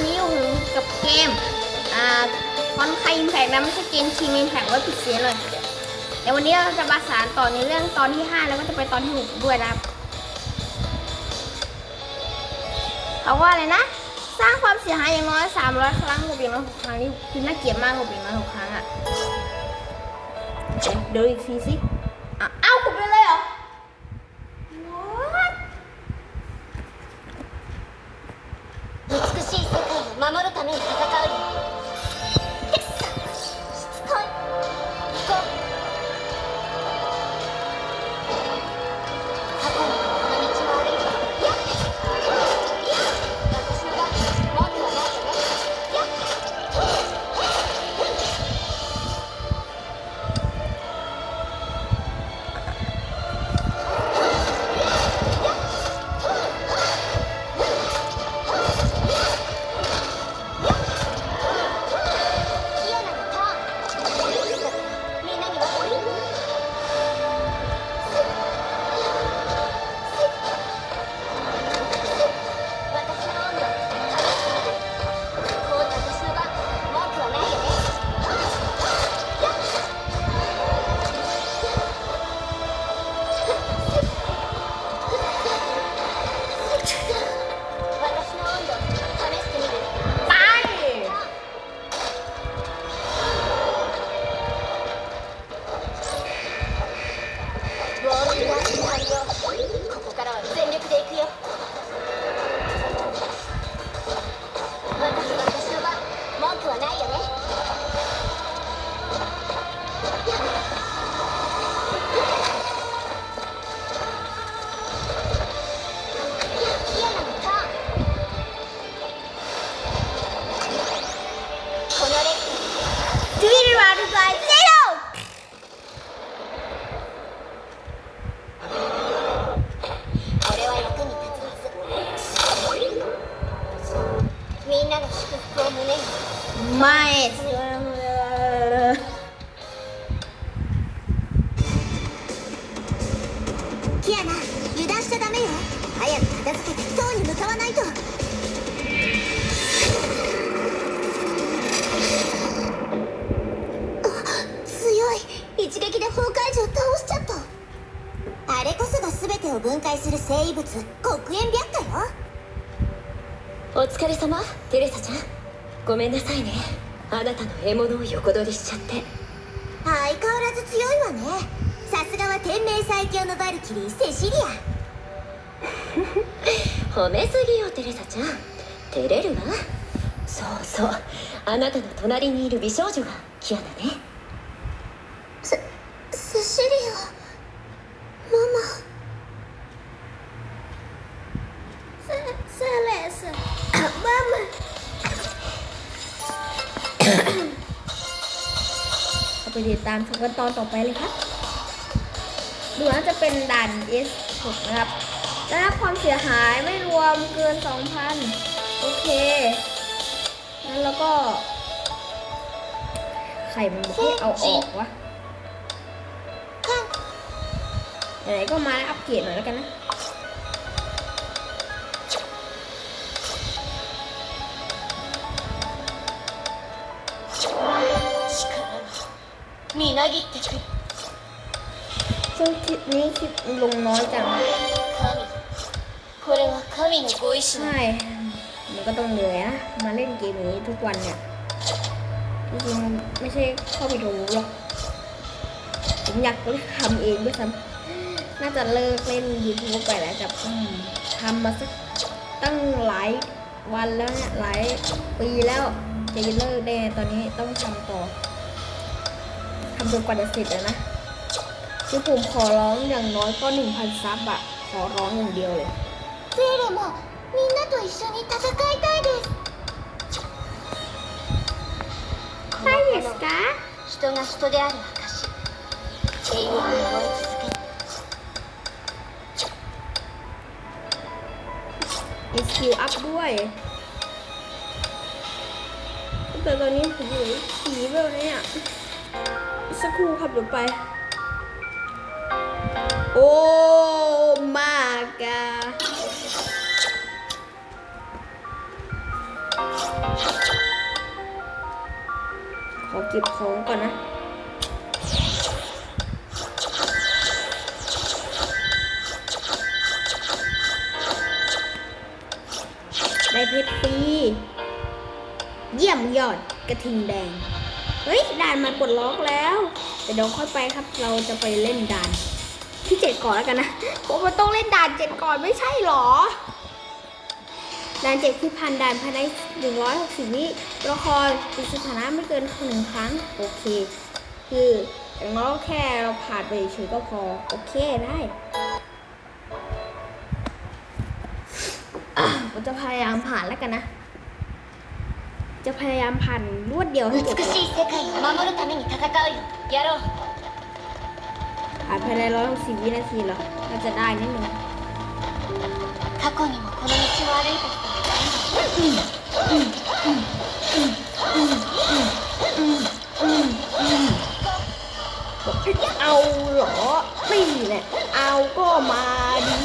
วันนี้อยู่กับเกม อ่าคอนไคอิมแพกนะไม่ใช่เกมทีมอิมแพกไว้ปิดเสียเลยเดี๋ยววันนี้เราจะมาสารต่อในเรื่องตอนที่ 5 แล้วก็จะไปตอนที่6ด้วยนะครับเขาว่าอะไรนะ สร้างความเสียหายอย่างน้อย 300 ครั้งกับอย่างน้อย6ครั้งนี่คือน่าเกลียดมากกับอย่างน้อย6ครั้งอะเดี๋ยวอีกทีสิ キアナ油断しちゃダメよ。早く片付けて塔に向かわないと。あ強い。一撃で崩壊時を倒しちゃった。あれこそが全てを分解する生物黒煙白化よ。お疲れ様テレサちゃんごめんなさいね。あなたの獲物を横取りしちゃって。相変わらず強いわね。さすがは天命最強のバルキリーセシリア。褒めすぎよテレサちゃん。照れるわ。そうそう。あなたの隣にいる美少女がキアナね。セセシリア ติดตามชมกันตอนต่อไปเลยครับดูน่าจะเป็นด่าน S6 นะครับได้รับความเสียหายไม่รวมเกิน 2,000 โอเคงั้นแล้วก็ ไข่มันบอกให้เอาออกวะไหนๆก็มาแล้วอัปเกรดหน่อยแล้วกันนะ Mina gitti çünkü. ช่วงคลิปนี้คลิปลงน้อยจังใช่มันก็ต้องเหนื่อยนะ มาเล่นเกมนี้ทุกวันเนี่ยจริงๆไม่ใช่เข้าไปดูหรอก ผมอยากทำเองด้วยซ้ำน่าจะเลิกเล่นยูทูบไปแล้วแต่ทำมาสักตั้งหลายวันแล้วเนี่ยหลายปีแล้วจะเลิกได้ตอนนี้ต้องทำต่อ ทำจนกว่าจะเสร็จแล้วนะคือผมขอร้องอย่างน้อยก็หนึ่งพันซับอะขอร้องอย่างเดียวเลย ゼーレもみんなと一緒に戦いたいですこの炎人が人である証永遠に燃え続ける มีสกิลอัพด้วยแต่ตอนนี้ผมอยู่ผีแบบนี้อ่ะ สักครู่ครับเดี๋ยวไป โอ้มากาขอเก็บของก่อนนะได้เพชรฟรีเยี่ยมยอดกระทิงแดง เฮ้ยด่านมันปลดล็อกแล้วแต่เดี๋ยวค่อยไปครับ เราจะไปเล่นด่านที่เจ็ดก่อนแล้วกันนะเพราะมันต้องเล่นด่านเจ็ดก่อนไม่ใช่หรอด่านเจ็ดคือพันด่านภายในหนึ่งร้อยหกสิบวิละครติดสถานะไม่เกินหนึ่งครั้ง โอเค คืออย่างน้อยแค่เราผ่านไปเฉยก็พอ โอเคได้ผมจะพยายามผ่านแล้วกันนะ จะพยายามผ่านรวดเดียวให้จบผ่านภายในร้อยหกสิบวินาทีหรอน่าจะได้นิดนึงเอาเหรอไม่แหละเอาก็มาดี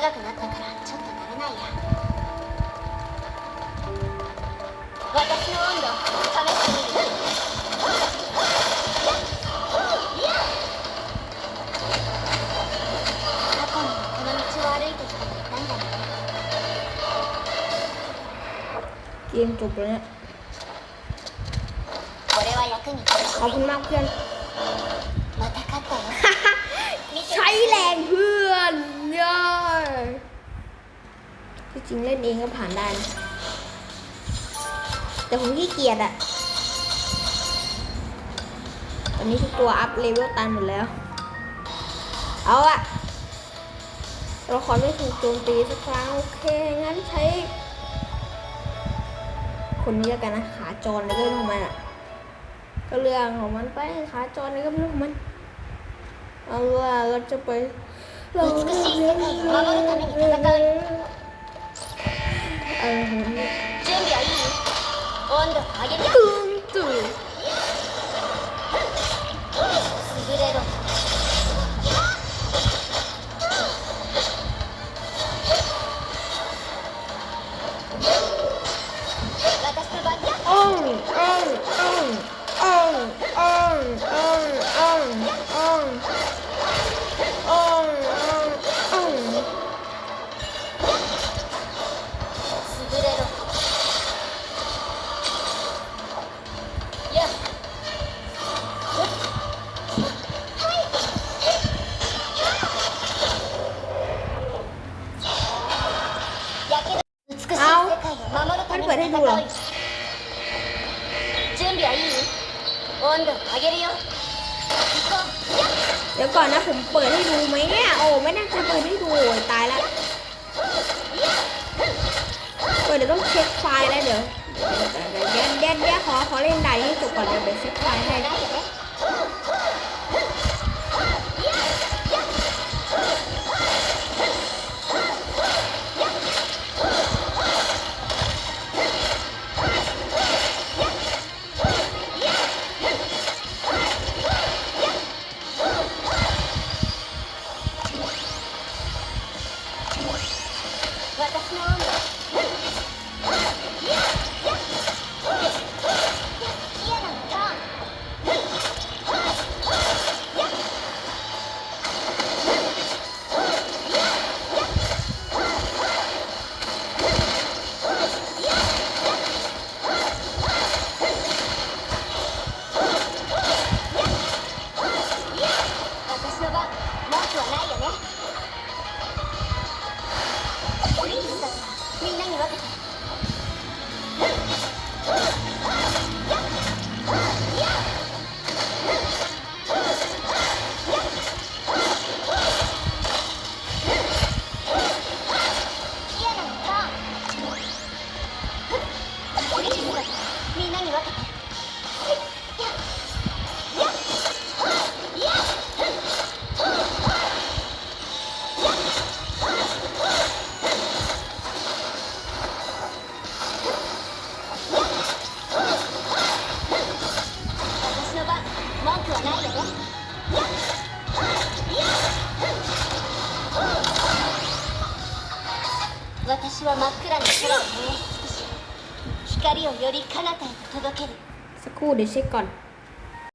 長くなったからちょっと慣れないや。私の温度試してみる。れは役 เย้ที่จริงเล่นเองก็ผ่านได้นะแต่ผมขี้เกียจอะตอนนี้ทุกตัวอัพเลเวลตันหมดแล้ว เอาอะตัวละครไม่ถูกโจมตีสักครั้ง โอเค งั้นใช้ คนนี้แล้วกันนะขาจรอะไรก็เรื่องของมันอะก็เรื่องของมันไปขาจรอะไรก็เรื่องของมัน เอาว่าเราจะไป 美しい世界を守るために戦う準備はいい温度を上げるよントンれろ oh, oh, oh, oh, oh. ให้ดูไหมเนี่ย โอ้ไม่น่าจะเปิดให้ดูโอ้ยตายละเปิดเดี๋ยวต้องเช็คไฟล์แล้วเดี๋ยวเดี๋ยวเดี๋ยวเดี๋ยวขอขอเล่นใดให้จบก่อนเดี๋ยวเดี๋ยวเช็คไฟล์ให้ 私は真っ暗な空を燃やし尽くし光をより彼方へと届ける สักครู่เดี๋ยวเช็คก่อน